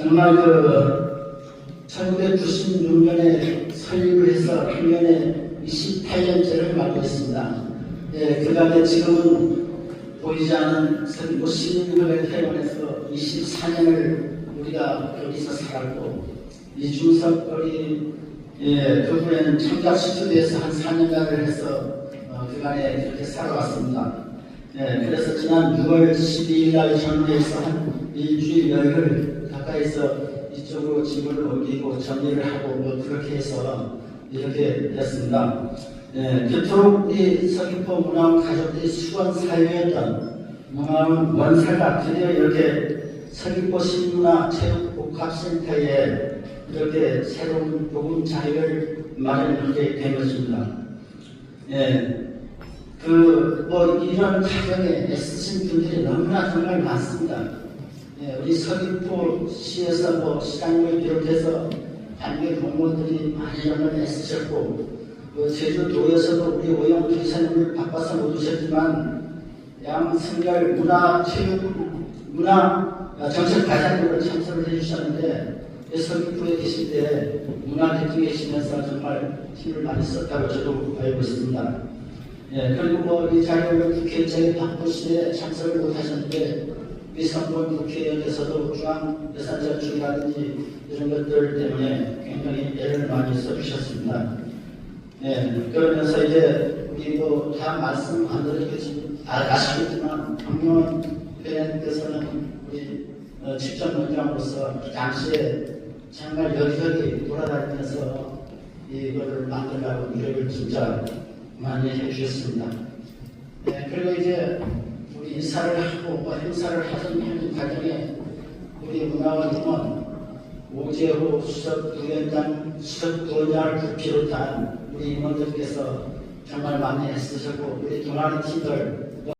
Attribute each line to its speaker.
Speaker 1: 정말 그 1996년에 설립을 해서 1년에 28년째를 맞고 있습니다. 예, 그간에 지금은 보이지 않은 선고 시민들의 태원에서 24년을 우리가 여기서 살았고 이중섭 우리 예, 그분에는 청각 스튜디오에서 한 4년간을 해서 어, 그간에 그렇게 살아왔습니다. 예, 그래서 지난 6월 12일 날 정리해서 한 일주일 열흘 가까이서 이쪽으로 집을 옮기고 정리를 하고 뭐 그렇게 해서 이렇게 됐습니다. 예, 그토록 이 서귀포 문화원 가족들이 수건 사유였던 문화원 원사가 드디어 이렇게 서귀포 신문화 체육복합센터에 이렇게 새로운 복음 자리를 마련하게 된 것입니다. 예, 그, 뭐, 이런 과정에 애쓰신 분들이 너무나 정말 많습니다. 예, 우리 서귀포 시에서 뭐, 시장님을 비롯해서 단계 공무원들이 많이 정말 애쓰셨고, 그 제주도에서도 우리 오영 기사님을 바빠서 못 오셨지만, 양승열 문화, 체육, 문화 아, 정책 과장으로 참석을 해주셨는데, 이 서귀포에 계실 때 문화 대표 계시면서 정말 힘을 많이 썼다고 저도 알고 있습니다. 예, 그리고 뭐 이 자리를 국회의장이 바쁘시에 참석을 못하셨는데 위성본 국회의원께서도 중앙 예산저축이라든지 이런 것들 때문에 굉장히 애를 많이 써주셨습니다. 예, 그러면서 이제 우리 뭐다 말씀 아, 아시겠지만 박명원 회장께서는 우리 어, 직전원장으로서 당시에 정말 여기저기 돌아다니면서 이거를 만들려고 노력을 진짜 많이 해주셨습니다. 네, 그리고 이제 인사를 하고 뭐 행사를 하던 과정에 우리 문화원님은 오재호 수석 부위원장, 수석 부위원장을 비롯한 우리 임원들께서 정말 많이 애쓰셨고 우리 동아리 팀들